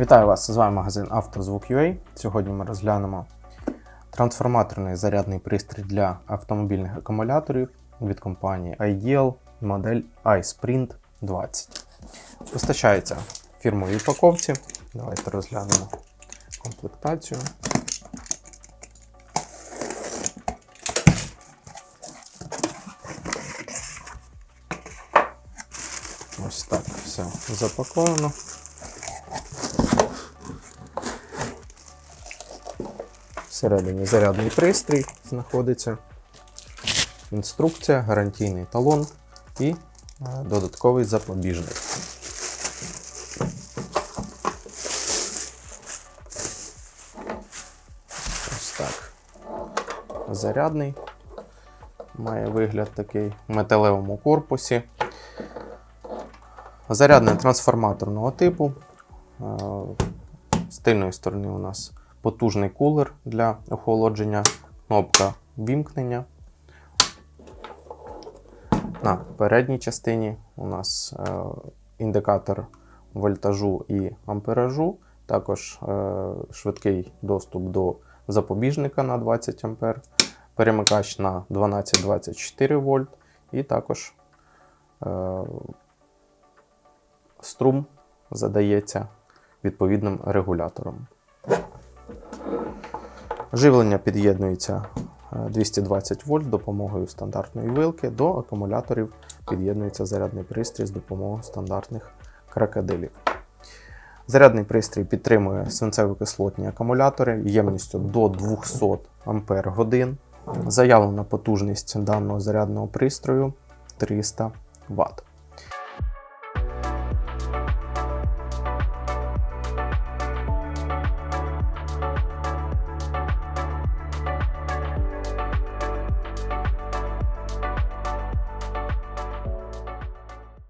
Вітаю вас! З вами магазин «Автозвук.UA». Сьогодні ми розглянемо трансформаторний зарядний пристрій для автомобільних акумуляторів від компанії Ideal модель iSprint 20. Постачається в фірмовій упаковці. Давайте розглянемо комплектацію. Ось так все запаковано. Всередині зарядний пристрій знаходиться, інструкція, гарантійний талон і е, додатковий запобіжник. Ось так. Зарядний. Має вигляд такий в металевому корпусі. Зарядний трансформаторного типу. Е, З тильної сторони у нас потужний кулер для охолодження, кнопка вімкнення. На передній частині у нас е, індикатор вольтажу і амперажу, також е, швидкий доступ до запобіжника на 20 А, перемикач на 12-24 вольт і також е, струм задається відповідним регулятором. Живлення під'єднується е, 220 вольт допомогою стандартної вилки. До акумуляторів під'єднується зарядний пристрій з допомогою стандартних крокодилів. Зарядний пристрій підтримує свинцево-кислотні акумулятори ємністю до 200 Ах. Заявлена потужність даного зарядного пристрою 300 Вт.